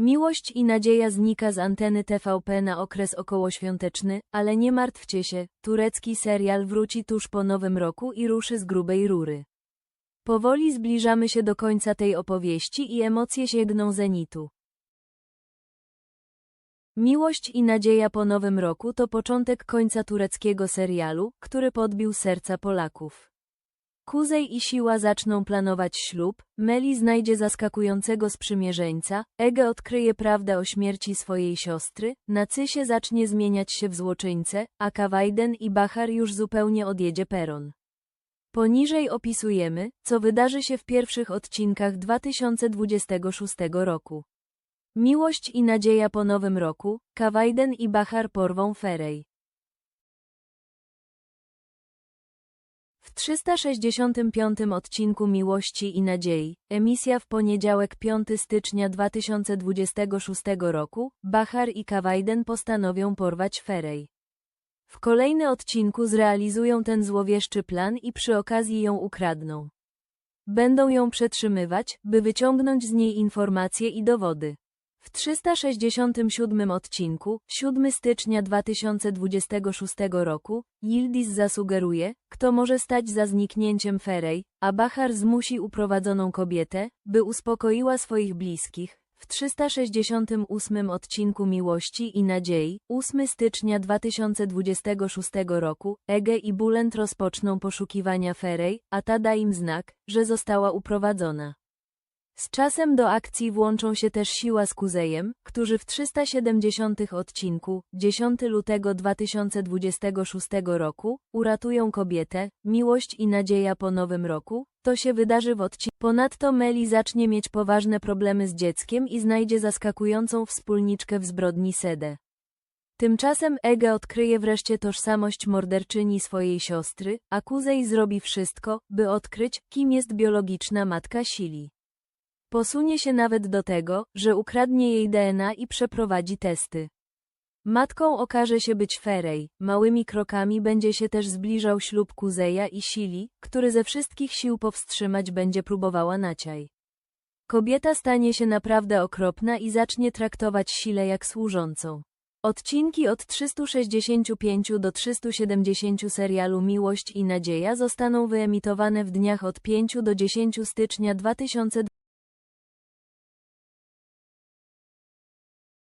Miłość i nadzieja znika z anteny TVP na okres okołoświąteczny, ale nie martwcie się, turecki serial wróci tuż po nowym roku i ruszy z grubej rury. Powoli zbliżamy się do końca tej opowieści i emocje sięgną zenitu. Miłość i nadzieja po nowym roku to początek końca tureckiego serialu, który podbił serca Polaków. Kuzej i Siła zaczną planować ślub, Meli znajdzie zaskakującego sprzymierzeńca, Ege odkryje prawdę o śmierci swojej siostry, Nacysie zacznie zmieniać się w złoczyńcę, a Kawajden i Bachar już zupełnie odjedzie peron. Poniżej opisujemy, co wydarzy się w pierwszych odcinkach 2026 roku. Miłość i nadzieja po nowym roku, Kawajden i Bachar porwą Ferej. 365 odcinku Miłości i Nadziei, emisja w poniedziałek 5 stycznia 2026 roku, Bachar i Kawajden postanowią porwać Ferej. W kolejny odcinku zrealizują ten złowieszczy plan i przy okazji ją ukradną. Będą ją przetrzymywać, by wyciągnąć z niej informacje i dowody. W 367 odcinku, 7 stycznia 2026 roku, Yildiz zasugeruje, kto może stać za zniknięciem Ferej, a Bahar zmusi uprowadzoną kobietę, by uspokoiła swoich bliskich. W 368 odcinku Miłości i Nadziei, 8 stycznia 2026 roku, Ege i Bulent rozpoczną poszukiwania Ferej, a ta da im znak, że została uprowadzona. Z czasem do akcji włączą się też Siła z Kuzejem, którzy w 370 odcinku, 10 lutego 2026 roku, uratują kobietę, miłość i nadzieja po nowym roku, to się wydarzy w odcinku. Ponadto Meli zacznie mieć poważne problemy z dzieckiem i znajdzie zaskakującą wspólniczkę w zbrodni Sedę. Tymczasem Ege odkryje wreszcie tożsamość morderczyni swojej siostry, a Kuzej zrobi wszystko, by odkryć, kim jest biologiczna matka Sili. Posunie się nawet do tego, że ukradnie jej DNA i przeprowadzi testy. Matką okaże się być Ferej, małymi krokami będzie się też zbliżał ślub Kuzeja i Sili, który ze wszystkich sił powstrzymać będzie próbowała naciaj. Kobieta stanie się naprawdę okropna i zacznie traktować Silę jak służącą. Odcinki od 365 do 370 serialu Miłość i Nadzieja zostaną wyemitowane w dniach od 5 do 10 stycznia 2020